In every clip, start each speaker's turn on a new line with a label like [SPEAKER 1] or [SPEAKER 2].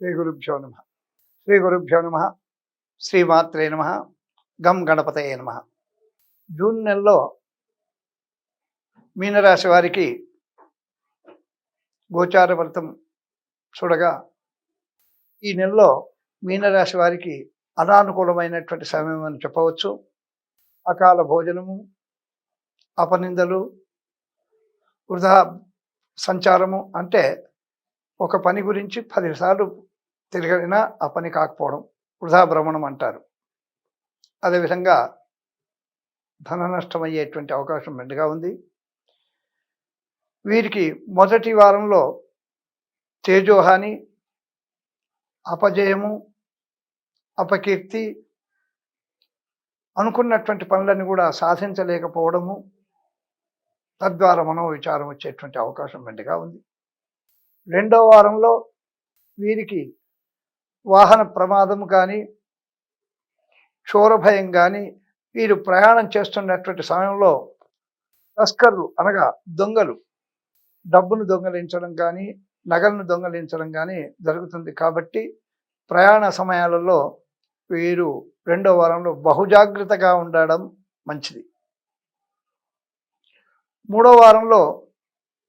[SPEAKER 1] శ్రీ గురుభ్యో నమ. శ్రీ గురుభ్యో నమ. శ్రీమాత్రే నమ. గం గణపతయే నమ. జూన్ నెలలో మీనరాశి వారికి గోచార వ్రతం చూడగా ఈ నెలలో మీనరాశి వారికి అనానుకూలమైనటువంటి సమయం అని చెప్పవచ్చు. అకాల భోజనము అపనిందలు వృధా సంచారము అంటే ఒక పని గురించి పదిసార్లు తిరగడినా ఆ పని కాకపోవడం వృధా భ్రమణం అంటారు. అదేవిధంగా ధన నష్టం అయ్యేటువంటి అవకాశం మెండుగా ఉంది. వీరికి మొదటి వారంలో తేజోహాని అపజయము అపకీర్తి అనుకున్నటువంటి పనులను కూడా సాధించలేకపోవడము తద్వారా మనోవిచారం వచ్చేటువంటి అవకాశం మెండుగా ఉంది. రెండో వారంలో వీరికి వాహన ప్రమాదం కానీ క్షోరభయం కానీ వీరు ప్రయాణం చేస్తున్నటువంటి సమయంలో తస్కర్లు అనగా దొంగలు డబ్బును దొంగలించడం కానీ నగలను దొంగలించడం కానీ జరుగుతుంది కాబట్టి ప్రయాణ సమయాలలో వీరు రెండో వారంలో బహుజాగ్రత్తగా ఉండడం మంచిది. మూడో వారంలో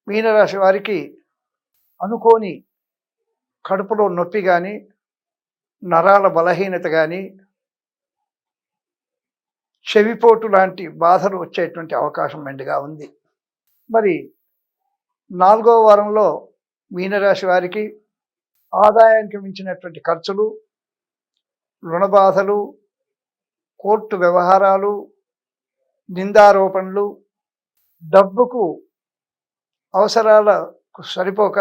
[SPEAKER 1] మీనరాశి వారికి అనుకోని కడుపులో నొప్పి కానీ నరాల బలహీనత కానీ చెవిపోటు లాంటి బాధలు వచ్చేటువంటి అవకాశం మెండుగా ఉంది. మరి నాలుగో వారంలో మీనరాశి వారికి ఆదాయానికి మించినటువంటి ఖర్చులు రుణబాధలు కోర్టు వ్యవహారాలు నిందారోపణలు డబ్బుకు అవసరాలకు సరిపోక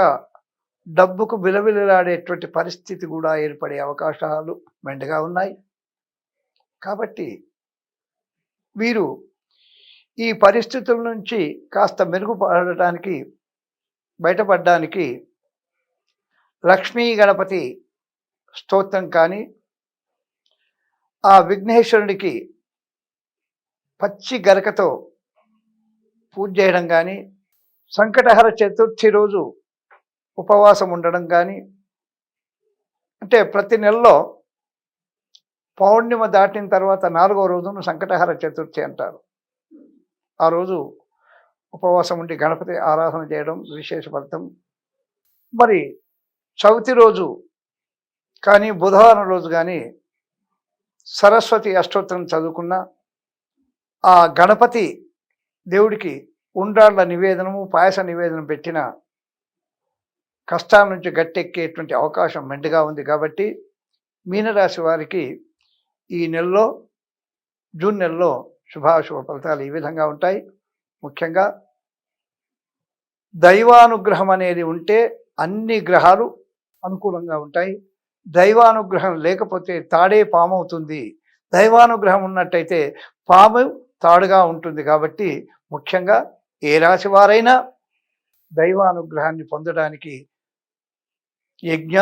[SPEAKER 1] డబ్బుకు విలవిలలాడేటువంటి పరిస్థితి కూడా ఏర్పడే అవకాశాలు మెండుగా ఉన్నాయి. కాబట్టి వీరు ఈ పరిస్థితుల నుంచి కాస్త మెరుగుపడటానికి బయటపడడానికి లక్ష్మీ గణపతి స్తోత్రం కానీ ఆ విఘ్నేశ్వరుడికి పచ్చి గరకతో పూజ చేయడం కానీ సంకటహర చతుర్థి రోజు ఉపవాసం ఉండడం కానీ అంటే ప్రతి నెలలో పౌర్ణిమ దాటిన తర్వాత నాలుగో రోజును సంకటహార చతుర్థి అంటారు. ఆ రోజు ఉపవాసం ఉండి గణపతి ఆరాధన చేయడం విశేష ఫలితం. మరి చవితి రోజు కానీ బుధవారం రోజు కానీ సరస్వతి అష్టోత్తరం చదువుకున్న ఆ గణపతి దేవుడికి ఉండ్రాళ్ళ నివేదనము పాయస నివేదన పెట్టిన కష్టాల నుంచి గట్టెక్కేటువంటి అవకాశం మెండుగా ఉంది కాబట్టి మీనరాశి వారికి ఈ నెలలో జూన్ నెలలో శుభాశుభ ఫలితాలు ఈ విధంగా ఉంటాయి. ముఖ్యంగా దైవానుగ్రహం అనేది ఉంటే అన్ని గ్రహాలు అనుకూలంగా ఉంటాయి. దైవానుగ్రహం లేకపోతే తాడే పాము అవుతుంది దైవానుగ్రహం ఉన్నట్టయితే పాము తాడుగా ఉంటుంది కాబట్టి ముఖ్యంగా ఏ రాశి వారైనా దైవానుగ్రహాన్ని పొందడానికి యజ్ఞ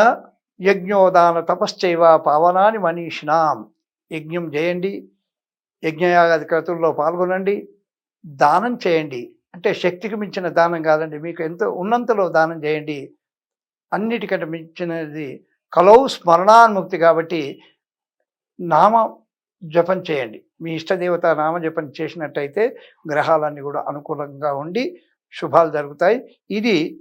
[SPEAKER 1] యజ్ఞోదాన తపశ్చైవ పావనాని మనీషినాం యజ్ఞం చేయండి. యజ్ఞయాగాది క్రతుల్లో పాల్గొనండి. దానం చేయండి. అంటే శక్తికి మించిన దానం కాదండి. మీకు ఎంతో ఉన్నంతలో దానం చేయండి. అన్నిటికంటే మించినది కలౌ స్మరణాన్ముక్తి కాబట్టి నామ జపం చేయండి. మీ ఇష్టదేవత నామ జపం చేసినట్టయితే గ్రహాలన్నీ కూడా అనుకూలంగా ఉండి శుభాలు జరుగుతాయి. ఇది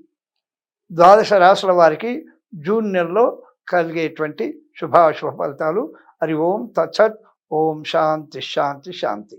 [SPEAKER 1] ద్వాదశ రాశుల వారికి జూన్ నెలలో కలిగేటువంటి శుభాశుభ ఫలితాలు. హరి ఓం తచ్చత్ ఓం శాంతి శాంతి శాంతి.